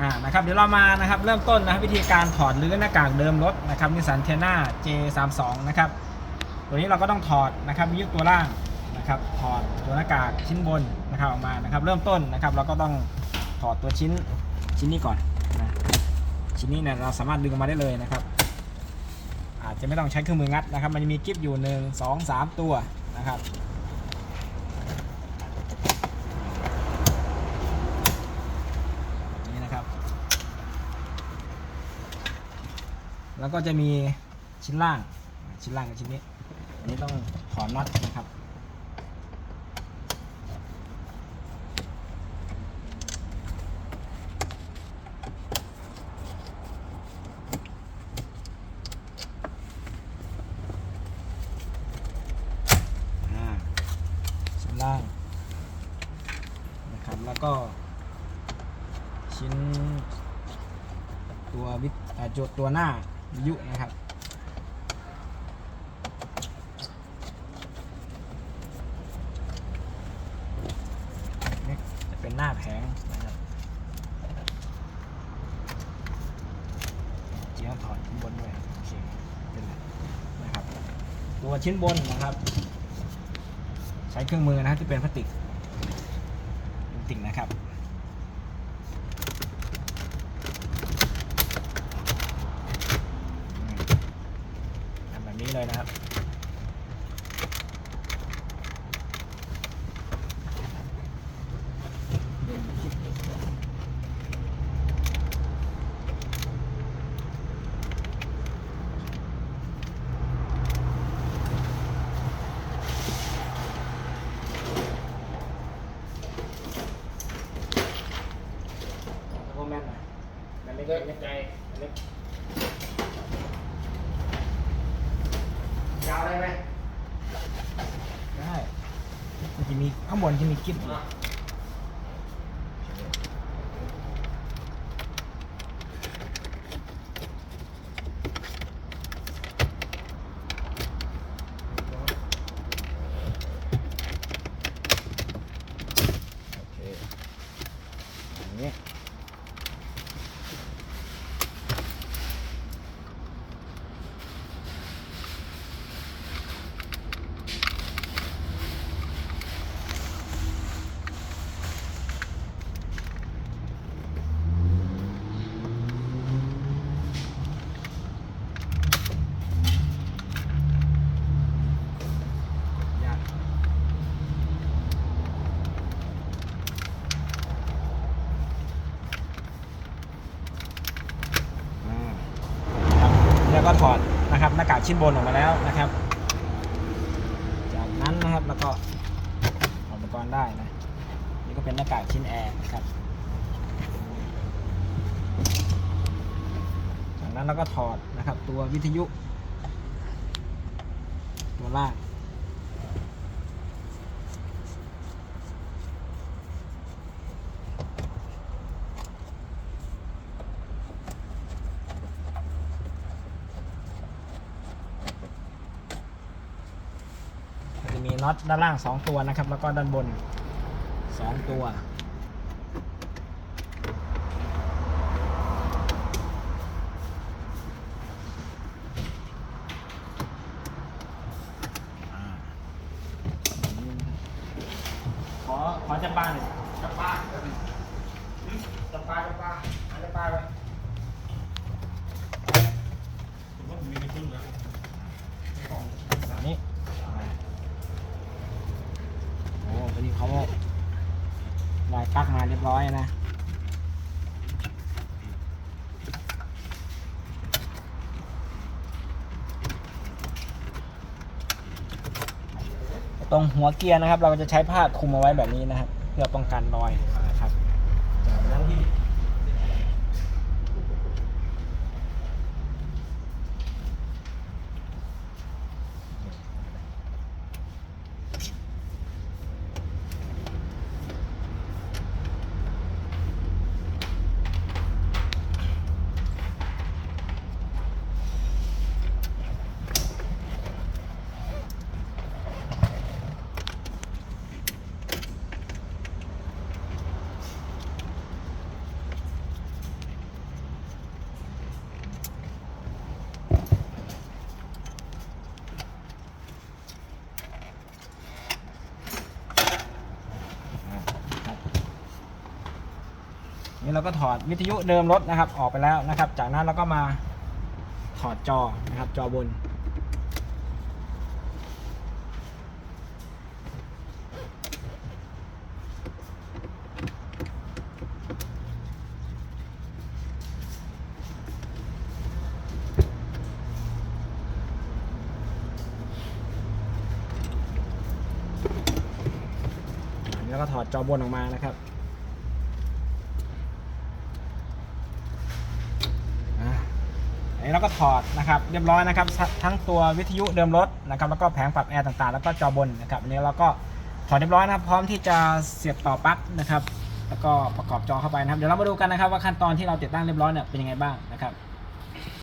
อ่านะครับเดี๋ยวเรามานะครับเริ่มต้นนะครับวิธีการถอดรื้อหน้ากากเดิมรถนะครับนิสสันเทน่า J32 นะครับตัวนี้เราก็ต้องถอดนะครับวิทยุตัวล่างนะครับถอดตัวหน้ากากชิ้นบนนะครับออกมานะครับเริ่มต้นนะครับเราก็ต้องถอดตัวชิ้นชิ้นนี้ก่อนนะชิ้นนี้เนี่ยเราสามารถดึงออกมาได้เลยนะครับ อาจจะไม่ต้องใช้เครื่องมืองัดนะครับ มันจะมีกิฟอยู่หนึ่งสองสามตัวนะครับ นี่นะครับ แล้วก็จะมีชิ้นล่างชิ้นล่างกับชิ้นนี้ อันนี้ต้องถอนน็อตนะครับชิ้นล่างนะครับแล้วก็ ชิ้นตัววิทอ่าจดตัวหน้า ยุนะครับ นี่จะเป็นหน้าแผงนะครับเจียวถอดชิ้นบนด้วยโอเคเป็นไรนะครับ ตัวชิ้นบนนะครับ ใช้เครื่องมือนะครับที่เป็นพลาสติกติ่งนะครับ ทำแบบนี้เลยนะครับ โมแมนต์นะแมน เล็กเล็กใจเล็กยาวได้ไหมได้มันจะมีข้างบนจะมีกิ๊บอยู่โอเคอย่างนี้ ยากอ่าครับแล้ว ก็ถอดนะครับหน้ากากชิ้นบนออกมาแล้วนะครับ จากนั้นนะครับแล้วก็ถอดอุปกรณ์ได้นะนี่ก็เป็นหน้ากากชิ้นแอร์นะครับจากนั้นเราก็ถอดนะครับตัววิทยุ ตัวล่าง น็อตด้านล่าง 2 ตัวนะครับ แล้วก็ด้านบน 2 ตัว ขอขอจับบ้านหน่อยจับปลาจับปลาจับปลาหาจับปลาไป ผมว่าผมมีในตู้แล้ว แบบนี้โอ้ตอนนี้ เขาลายปลักมาเรียบร้อยนะตรงหัวเกียร์นะครับ เราจะใช้ผ้าคลุมเอาไว้แบบนี้นะครับเพื่อป้องกันรอยี่เราก็ถอดวิทยุเดิมรถนะครับ ออกไปแล้วนะครับ จากนั้นเราก็มาถอดจอนะครับ จอบนนี่เราก็ถอดจอบนออกมานะครับอะอั นี้เราก็ถอดนะครับเรียบร้อยนะครับททั้งตัววิทยุเดิมรถนะครับแล้วก็แผงปรับแอร์ต่างๆ แล้วก็จอบนนะครับอันนี้เราก็ถอดเรียบร้อยนะครับ พร้อมที่จะเสียบต่อปลั๊กนะครับ แล้วก็ประกอบจอเข้าไปนะครับ เดี๋ยวเรามาดูกันนะครับว่าขั้นตอนที่เราติดตั้งเรียบร้อยเนี่ยเป็นยังไงบ้างนะครับ